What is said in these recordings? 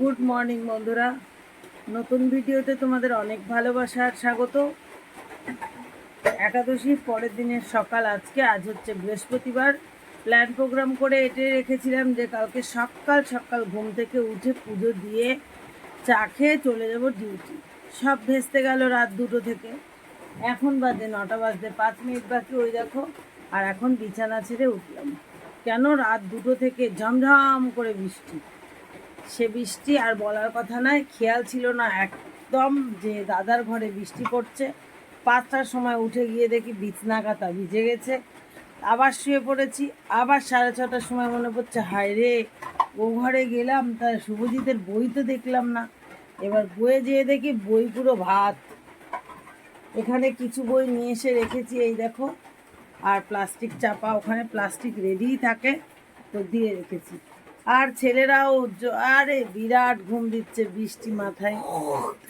Good morning বন্ধুরা। নতুন ভিডিওতে তোমাদের অনেক ভালোবাসার স্বাগত। একাদশীর পরের দিনের সকাল আজকে, আজ হচ্ছে বৃহস্পতিবার। প্ল্যান প্রোগ্রাম করে এটে রেখেছিলাম যে কালকে সকাল সকাল ঘুম থেকে উঠে পুজো দিয়ে চা খেয়ে চলে যাব ডিউটি সব ভেস্তে গেল রাত দুটো থেকে। এখন বাজে নটা বাজতে পাঁচ মিনিট বাকি ওই দেখো। আর এখন বিছানা ছেড়ে উঠলাম। কেন রাত দুটো থেকে ঝমঝম করে বৃষ্টি? সে বৃষ্টি আর বলার কথা নয় খেয়াল ছিল না একদম যে দাদার ঘরে বৃষ্টি পড়ছে। পাঁচটার সময় উঠে গিয়ে দেখি বিছনা কাতা ভিজে গেছে। আবার শুয়ে পড়েছি, আবার সাড়ে ছটার সময় মনে পড়ছে, হায় রে, ও ঘরে গেলাম তার শুভজিতের বই তো দেখলাম না। এবার বইয়ে যেয়ে দেখি বই পুরো ভাত। এখানে কিছু বই নিয়ে এসে রেখেছি, এই দেখো। আর প্লাস্টিক চাপা, ওখানে প্লাস্টিক রেডিই থাকে, তো দিয়ে রেখেছি। আর ছেলেরাও আরে বিরাট ঘুম দিচ্ছে বৃষ্টি মাথায়।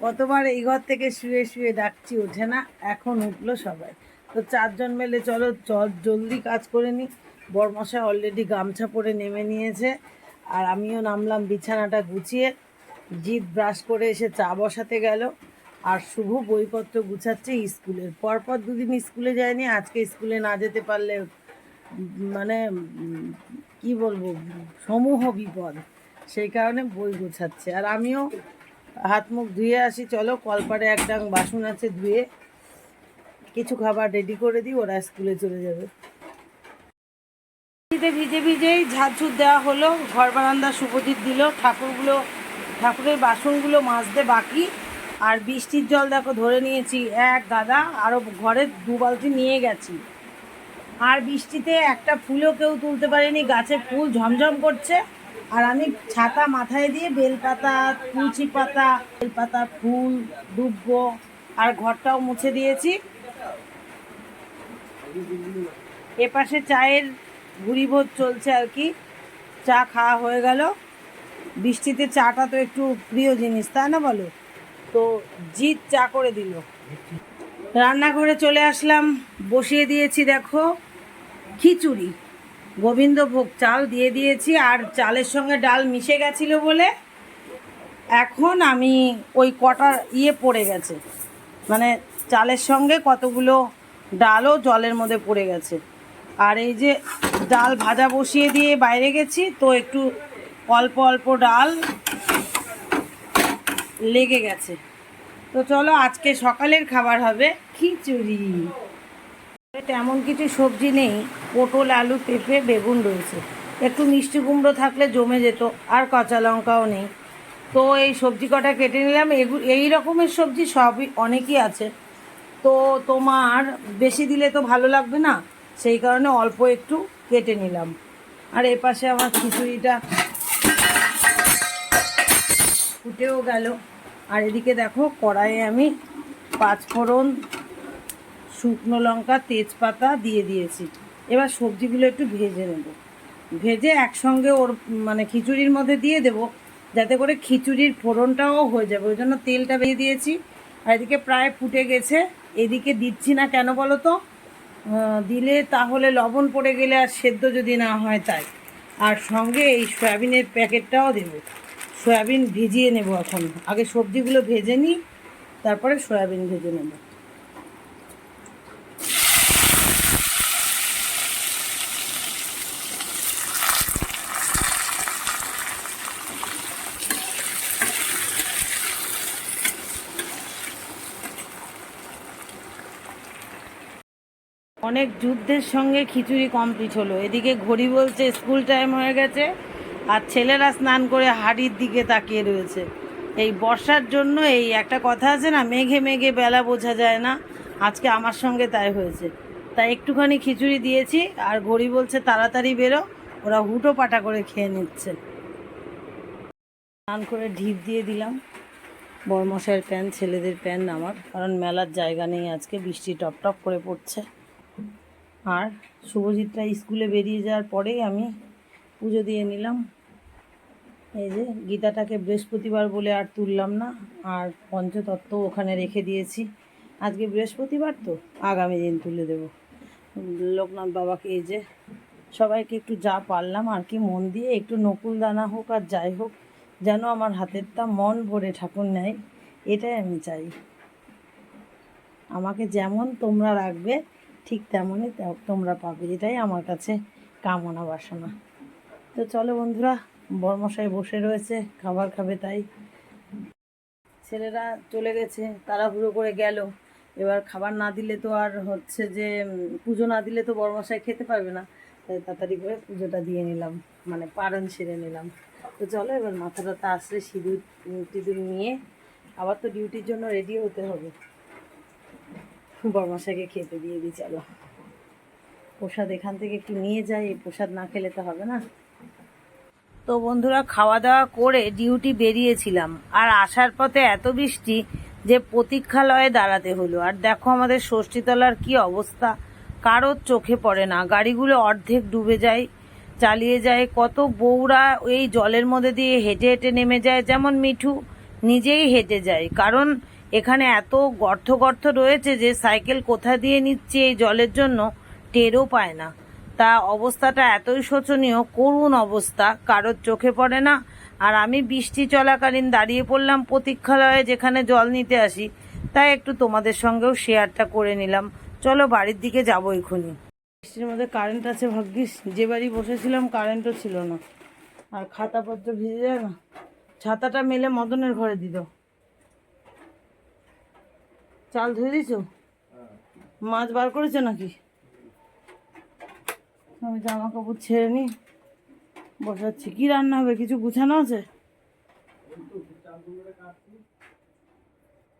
কতবার এই ঘর থেকে শুয়ে শুয়ে ডাকছি, ওঠে না, এখন উঠল সবাই। তো চারজন মেলে চলো, চল, জলদি কাজ করে নিই বরমশাই অলরেডি গামছা পরে নেমে নিয়েছে। আর আমিও নামলাম বিছানাটা গুছিয়ে। জিৎ ব্রাশ করে এসে চা বসাতে গেল। আর শুভ বইপত্র গুছাচ্ছে স্কুলের। পরপর দুদিন স্কুলে যায়নি, আজকে স্কুলে না যেতে পারলে মানে কি বলব, সমূহ বিপদ। সেই কারণে বই গোছাচ্ছে। আর আমিও হাত মুখ ধুয়ে আসি। চলো কলপারে এক ডাং বাসন আছে ধুয়ে কিছু খাবার রেডি করে দিই, ওরা স্কুলে চলে যাবে। ভিজে ভিজেই ঝাড়ঝুট দেওয়া হলো, ঘর বারান্দা শুভজিৎ দিল। ঠাকুরগুলো, ঠাকুরের বাসনগুলো মাজতে বাকি। আর বৃষ্টির জল দেখো, ধরে নিয়েছি। এক গাদা আরও ঘরে দু বালতি নিয়ে গেছি। আর বৃষ্টিতে একটা ফুলও কেউ তুলতে পারেনি, গাছে ফুল ঝমঝম করছে। আর আমি ছাতা মাথায় দিয়ে বেলপাতা, তুলসী পাতা, বেলপাতা, ফুল ডুববো আর ঘরটাও মুছে দিয়েছি। এপাশে চায়ের ঘুরি চলছে আর কি। চা খাওয়া হয়ে গেল। বৃষ্টিতে চাটা তো একটু প্রিয় জিনিস, তাই না বলো? তো জিৎ চা করে দিল। রান্নাঘরে চলে আসলাম, বসিয়ে দিয়েছি দেখো। খিচুড়ি। গোবিন্দভোগ চাল দিয়ে দিয়েছি আর চালের সঙ্গে ডাল মিশে গেছিল বলে এখন আমি ওই কটা ইয়ে পড়ে গেছে। মানে চালের সঙ্গে কতগুলো ডালও জলের মধ্যে পড়ে গেছে। আর এই যে ডাল ভাজা বসিয়ে দিয়ে বাইরে গেছি, তো একটু অল্প অল্প ডাল লেগে গেছে। তো চলো আজকে সকালের খাবার হবে খিচুড়ি। তেমন কিছু সবজি নেই, পটল, আলু, পেঁপে, বেগুন রয়েছে। একটু মিষ্টি কুমড়ো থাকলে জমে যেত, আর কাঁচা লঙ্কাও নেই। তো এই সবজি কটা কেটে নিলাম। এগু এই রকমের সবজি সবই অনেকই আছে। তো তোমার বেশি দিলে তো ভালো লাগবে না? সেই কারণে অল্প একটু কেটে নিলাম। আর এ পাশে আমার খিচুড়িটা ফুটেও গেল। আর এদিকে দেখো কড়াইয়ে আমি পাঁচফোড়ন শুকনো লঙ্কা, তেজপাতা দিয়ে দিয়েছি। এবার সবজিগুলো একটু ভেজে নেব। ভেজে একসঙ্গে ওর মানে খিচুড়ির মধ্যে দিয়ে দেব, যাতে করে খিচুড়ির ফোড়নটাও হয়ে যাবে। ওই জন্য তেলটা বেরিয়ে দিয়েছি। আর এদিকে প্রায় ফুটে গেছে। এদিকে দিচ্ছি না কেন বলো তো? দিলে তাহলে লবণ পড়ে গেলে আর সেদ্ধ যদি না হয় তাই। আর সঙ্গে এই সয়াবিনের প্যাকেটটাও দেবো। সয়াবিন ভিজিয়ে নেব এখন। আগে সবজিগুলো ভেজে নিই, তারপরে সয়াবিন ভেজে নেব। অনেক যুদ্ধের সঙ্গে খিচুড়ি কমপ্লিট হলো। এদিকে ঘড়ি বলছে স্কুল টাইম হয়ে গেছে আর ছেলেরা স্নান করে হাড়ির দিকে তাকিয়ে রয়েছে। এই বর্ষার জন্য এই একটা কথা আছে না, মেঘে মেঘে বেলা বোঝা যায় না। আজকে আমার সঙ্গে তাই হয়েছে। তাই একটুখানি খিচুড়ি দিয়েছি আর ঘড়ি বলছে তাড়াতাড়ি বেরো, ওরা হুটো পাটা করে খেয়ে নিচ্ছে। স্নান করে ঢিপ দিয়ে দিলাম। বরমশাইয়ের প্যান্ট, ছেলেদের প্যান্ট আমার, কারণ মেলার জায়গা নেই আজকে, বৃষ্টি টপ টপ করে পড়ছে। আর শুভজিৎরা স্কুলে বেরিয়ে যাওয়ার পরেই আমি পুজো দিয়ে নিলাম। এই যে গীতাটাকে বৃহস্পতিবার বলে আর তুললাম না, আর পঞ্চতত্ত্ব ওখানে রেখে দিয়েছি। আজকে বৃহস্পতিবার তো, আগামী দিন তুলে দেব। লোকনাথ বাবাকে এই যে সবাইকে একটু যা পারলাম আর কি, মন দিয়ে একটু নকুল দানা হোক আর যাই হোক, যেন আমার হাতের তা মন ভরে ঠাকুর নেয়, এটাই আমি চাই। আমাকে যেমন তোমরা রাখবে ঠিক তেমনই তোমরা পাবে, এটাই আমার কাছে কামনা বাসনা। তো চলো বন্ধুরা, বর্মশাই বসে রয়েছে, খাবার খাবে তাই। ছেলেরা চলে গেছে, তাড়াহুড়ো করে গেল। এবার খাবার না দিলে তো আর হচ্ছে যে পুজো না দিলে তো বড়মশাই খেতে পারবে না। তাই তাড়াতাড়ি করে পুজোটা দিয়ে নিলাম মানে পারণ সেরে নিলাম। তো চলো এবার মাথাটা আসলে সিঁদুর টিঁদুর নিয়ে আবার তো ডিউটির জন্য রেডি হতে হবে। বড়মশাইকে খেতে দিয়ে দিই, চলো। প্রসাদ এখান থেকে একটু নিয়ে যাই এই প্রসাদ না খেলে তো হবে না। তো বন্ধুরা খাওয়া দাওয়া করে ডিউটি বেরিয়েছিলাম, আর আসার পথে এত বৃষ্টি যে প্রতীক্ষালয়ে দাঁড়াতে হলো। আর দেখো আমাদের ষষ্ঠীতলার কি অবস্থা, কারোর চোখে পড়ে না। গাড়িগুলো অর্ধেক ডুবে যায়, চালিয়ে যায়। কত বউরা এই জলের মধ্যে দিয়ে হেঁটে হেঁটে নেমে যায়, যেমন মিঠু, নিজেই হেঁটে যায়। কারণ এখানে এত গর্ত গর্ত রয়েছে যে সাইকেল কোথা দিয়ে নিচ্ছে এই জলের জন্য টেরও পায় না। তা অবস্থাটা এতই শোচনীয়, করুণ অবস্থা, কারোর চোখে পড়ে না। আর আমি বৃষ্টি চলাকালীন দাঁড়িয়ে পড়লাম প্রতীক্ষালয়ে যেখানে জল নিতে আসি, তাই একটু তোমাদের সঙ্গেও শেয়ারটা করে নিলাম। চলো বাড়ির দিকে যাব এখনই বৃষ্টির মধ্যে কারেন্ট আছে ভাগ্যিস, যে বাড়ি বসেছিলাম কারেন্টও ছিল না। আর খাতাপত্র ভিজে যায় না। ছাতাটা মেলে মদনের ঘরে দিল। চাল ধুয়ে দিছো মাছ বার করেছ নাকি? আমি জামা কাপড় ছেড়ে নি, বসাচ্ছি। কি রান্না হবে? কিছু গুছানো আছে?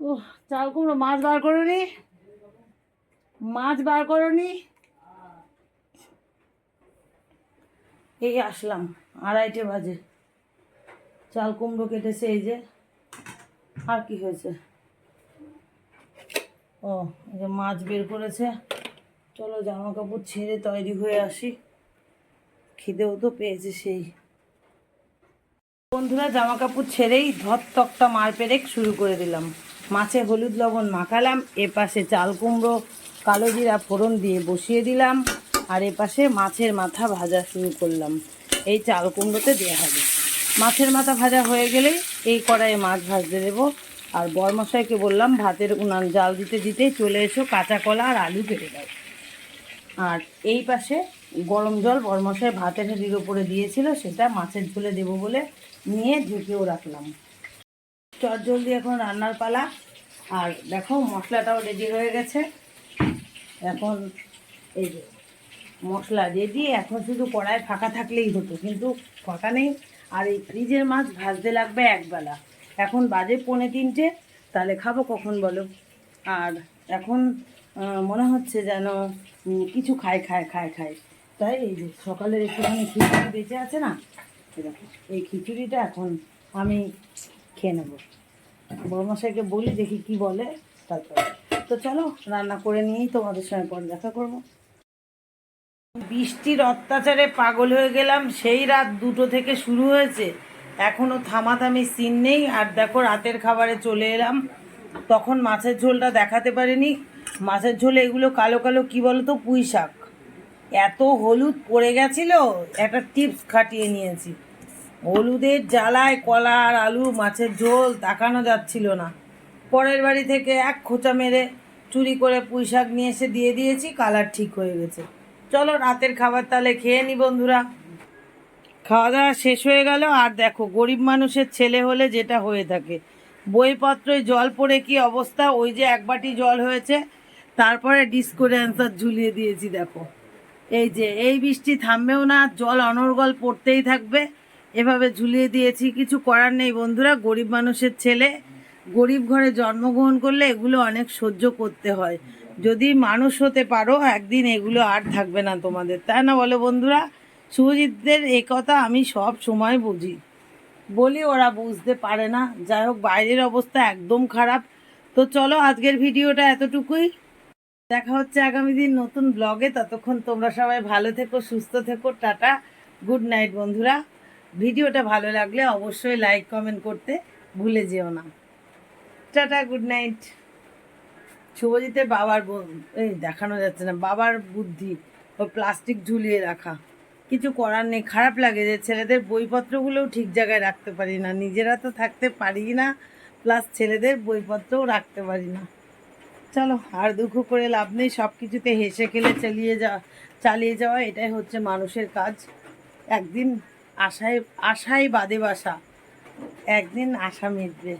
ও চাল কুমড়ো মাছ বার করো নি। মাছ বার করো নি। এই আসলাম, আড়াইটে বাজে। চাল কুমড়ো কেটেছে এই যে, আর কি হয়েছে? ও যে মাছ বের করেছে। চলো জামা কাপড় ছেড়ে তৈরি হয়ে আসি। খিদেও তো পেয়েছে সেই। বন্ধুরা জামা কাপড় ছেড়েই ধর তকটা মার পেরেক শুরু করে দিলাম। মাছে হলুদ লবণ মাখালাম, এ পাশে চাল কুমড়ো, কালো জিরা ফোড়ন দিয়ে বসিয়ে দিলাম, আর এ পাশে মাছের মাথা ভাজা শুরু করলাম। এই চাল কুমড়োতে দেওয়া হবে। মাছের মাথা ভাজা হয়ে গেলেই এই কড়াইয়ে মাছ ভাজতে দেবো। আর বরমশাইকে বললাম, ভাতের উনান জাল দিতে দিতেই চলে এসো, কাঁচা কলা আর আলু কেটে দাও। আর এই পাশে গরম জল বরমশাই ভাতের হাঁড়ির ওপরে দিয়েছিল, সেটা মাছের ঝোলে দেবো বলে নিয়ে ঢেকেও রাখলাম। চট জলদি এখন রান্নার পালা। আর দেখো, মশলাটাও রেডি হয়ে গেছে। এখন এই যে মশলা রেডি এখন শুধু কড়ায় ফাঁকা থাকলেই হতো, কিন্তু ফাঁকা নেই। আর এই ফ্রিজের মাছ ভাজতে লাগবে একবেলা এখন বাজে পৌনে তিনটে, তাহলে খাব কখন বলো? আর এখন মনে হচ্ছে যেন কিছু খায় খায় খায় খায়। তাই এই যে সকালের একটুখানি খিচুড়ি বেঁচে আছে না এই খিচুড়িটা এখন আমি খেয়ে নেব। বড়মশাইকে বলি, দেখি কি বলে, তারপরে। তো চলো, রান্না করে নিয়েই তোমাদের সঙ্গে পরে দেখা করব। বৃষ্টির অত্যাচারে পাগল হয়ে গেলাম, সেই রাত দুটো থেকে শুরু হয়েছে। এখনও থামাথামি সিন নেই। আর দেখো, রাতের খাবারে চলে এলাম। তখন মাছের ঝোলটা দেখাতে পারিনি। মাছের ঝোলে এগুলো কালো কালো, কি তো পুঁই শাক। এত হলুদ পড়ে গেছিল, একটা টিপস খাটিয়ে নিয়েছি। হলুদের জ্বালায় কলা আর আলু মাছের ঝোল তাকানো যাচ্ছিল না। পরের বাড়ি থেকে এক খোঁচা মেরে চুরি করে পুঁই শাক নিয়ে এসে দিয়ে দিয়েছি, কালার ঠিক হয়ে গেছে। চলো, রাতের খাবার তাহলে খেয়ে নি বন্ধুরা। খাওয়া দাওয়া শেষ হয়ে গেল আর দেখো, গরিব মানুষের ছেলে হলে যেটা হয়ে থাকে। বইপত্রে জল পড়ে কি অবস্থা? ওই যে এক বাটি জল হয়েছে, তারপরে ডিসকোরে অ্যান্সার ঝুলিয়ে দিয়েছি, দেখো। এই যে, এই বৃষ্টি থামবেও না, জল অনর্গল পড়তেই থাকবে। এভাবে ঝুলিয়ে দিয়েছি, কিছু করার নেই বন্ধুরা, গরিব মানুষের ছেলে। গরিব ঘরে জন্মগ্রহণ করলে এগুলো অনেক সহ্য করতে হয়। যদি মানুষ হতে পারো, একদিন এগুলো আর থাকবে না তোমাদের, তাই না বলো বন্ধুরা? শুভজিৎদের এই কথা আমি সব সময় বুঝি। বলি ওরা বুঝতে পারে না। যাই হোক, বাইরের অবস্থা একদম খারাপ। তো চলো আজকের ভিডিওটা এতটুকুই। দেখা হচ্ছে আগামী দিন নতুন ব্লগে ততক্ষণ তোমরা সবাই ভালো থেকো, সুস্থ থেকো। টাটা গুড নাইট বন্ধুরা। ভিডিওটা ভালো লাগলে অবশ্যই লাইক কমেন্ট করতে ভুলে যেও না। টাটা গুড নাইট শুভজিতের বাবার এই দেখানো যাচ্ছে না। বাবার বুদ্ধি ও প্লাস্টিক ঝুলিয়ে রাখা। কিছু করার নেই, খারাপ লাগে যে ছেলেদের বইপত্রগুলোও ঠিক জায়গায় রাখতে পারি না। নিজেরা তো থাকতে পারি না প্লাস ছেলেদের বইপত্রও রাখতে পারি না। চলো, আর দুঃখ করে লাভ নেই সব কিছুতে হেসে খেলে চালিয়ে যাওয়া চালিয়ে যাওয়া, এটাই হচ্ছে মানুষের কাজ। একদিন আশায় আশায় বাদে বাসা, একদিন আশা মিটবে।